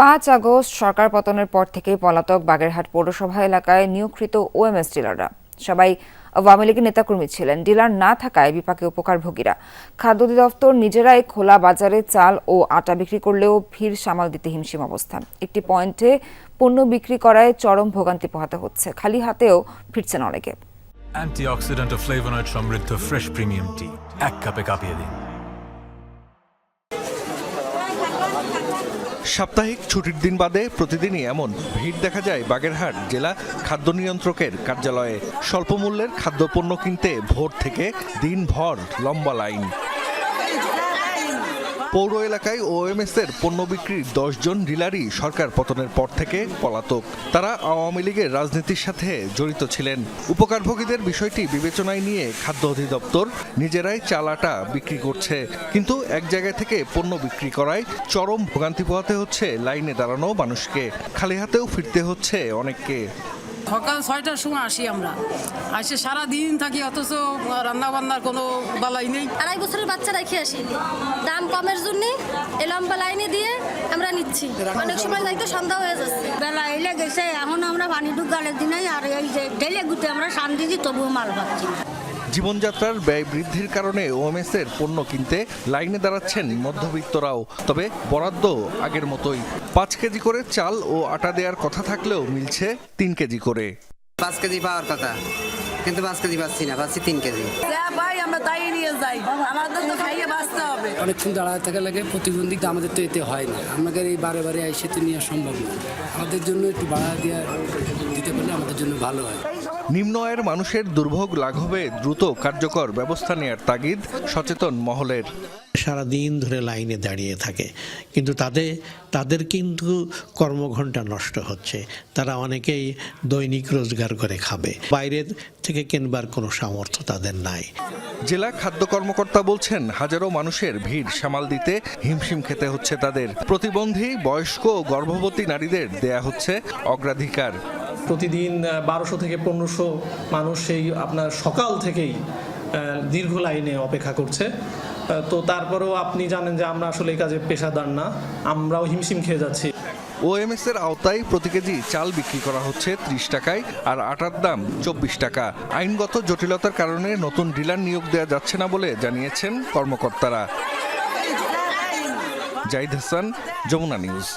পাঁচ আগস্ট সরকার পতনের পর থেকেই পলাতক বাগেরহাট পৌরসভা এলাকায় নিয়োগকৃত ওএমএস ডিলাররা। সবাই আওয়ামী লীগের নেতাকর্মী ছিলেন। ডিলার না থাকায় বিপাকে উপকারভোগীরা। খাদ্য অধিদপ্তর নিজেরাই খোলা বাজারে চাল ও আটা বিক্রি করলেও ভিড় সামাল দিতে হিমশিম অবস্থা একটি পয়েন্টে পণ্য বিক্রি করায় চরম ভোগান্তি পোহাতে হচ্ছে। খালি হাতেও ফিরছেন অনেকে অ্যান্টিঅক্সিডেন্ট ও ফ্লেভোনয়েড সমৃদ্ধ ফ্রেশ প্রিমিয়াম টি। এক কাপে কাঁপিয়ে দিন। সাপ্তাহিক ছুটির দিন বাদে প্রতিদিনই এমন ভিড় দেখা যায় বাগেরহাট জেলা খাদ্য নিয়ন্ত্রকের কার্যালয়ে। স্বল্পমূল্যের খাদ্যপণ্য কিনতে ভোর থেকে দিনভর লম্বা লাইন। পৌর এলাকায় ওএমএস এর পণ্য বিক্রির দশ জন ডিলারই সরকার পতনের পর থেকে পলাতক। তারা আওয়ামী লীগের রাজনীতির সাথে জড়িত ছিলেন। উপকারভোগীদের বিষয়টি বিবেচনায় নিয়ে খাদ্য অধিদপ্তর নিজেরাই চালাটা বিক্রি করছে। কিন্তু এক জায়গা থেকে পণ্য বিক্রি করায় চরম ভোগান্তি পোহাতে হচ্ছে লাইনে দাঁড়ানো মানুষকে। খালি হাতেও ফিরতে হচ্ছে অনেককে। সকাল ছয়টার সময় আসি আমরা। আসে সারা দিন থাকি অথচ রান্না বান্নার কোনো বালাই নেই। আড়াই বছরের বাচ্চা রেখে আসি। দাম কমের জন্য এই লম্বা লাইনে দিয়ে আমরা নিচ্ছি। অনেক সময় যাইতো সন্ধ্যা হয়ে যাচ্ছে। বেলা এলে গেছে এখন আমরা পানি ঢুকালে দিনাই আর এই যে ডেলে গুটে আমরা শান্তি দিই তবুও মাল পাচ্ছি না। জীবনযাত্রার ব্যয় বৃদ্ধির কারণে ওএমএস এর পণ্য কিনতে লাইনে দাঁড়াচ্ছেন মধ্যবিত্তরাও। তবে বরাদ্দ আগের মতোই। পাঁচ কেজি করে চাল ও আটা দেওয়ার কথা থাকলেও মিলছে তিন কেজি করে। পাঁচ কেজি পাওয়ার কথা। কিন্তু পাঁচ কেজি পাচ্ছি না পাচ্ছি তিন কেজি। ভাই আমরা তাই নিয়ে যাই। আমাদের তো খাইয়ে বাঁচতে হবে। অনেকক্ষণ দাঁড়ায় থাকা লাগে প্রতিবন্ধী আমাদের তো এতে হয় না। আমাদের এই বারে বারে এসে তো নেওয়া সম্ভব না। আমাদের জন্য একটু বাড়া দেওয়া দিতে পারলে আমাদের জন্য ভালো হয়। নিম্ন আয়ের মানুষের দুর্ভোগ লাঘবে দ্রুত কার্যকর ব্যবস্থা নেওয়ার তাগিদ সচেতন মহলের। সারা দিন ধরে লাইনে দাঁড়িয়ে থাকে। কিন্তু তাদের তাদের কিন্তু কর্মঘণ্টা নষ্ট হচ্ছে। তারা অনেকেই দৈনিক রোজগার করে খাবে। বাইরের থেকে কেনবার কোনো সামর্থ্য তাদের নাই। জেলা খাদ্য কর্মকর্তা বলছেন হাজারো মানুষের ভিড় সামাল দিতে হিমশিম খেতে হচ্ছে তাদের। প্রতিবন্ধী বয়স্ক ও গর্ভবতী নারীদের দেয়া হচ্ছে অগ্রাধিকার। প্রতিদিন বারোশো থেকে পনেরোশো মানুষ সেই আপনার সকাল থেকেই দীর্ঘ লাইনে অপেক্ষা করছে। তো তারপরেও আপনি জানেন যে আমরা আসলে এই কাজে পেশাদার না, আমরাও হিমশিম খেয়ে যাচ্ছি। ওএমএস এর আওতায় প্রতি কেজি চাল বিক্রি করা হচ্ছে ত্রিশ টাকায় আর আটার দাম চব্বিশ টাকা। আইনগত জটিলতার কারণে নতুন ডিলার নিয়োগ দেওয়া যাচ্ছে না বলে জানিয়েছেন কর্মকর্তারা। জাহিদ হাসান, যমুনা নিউজ।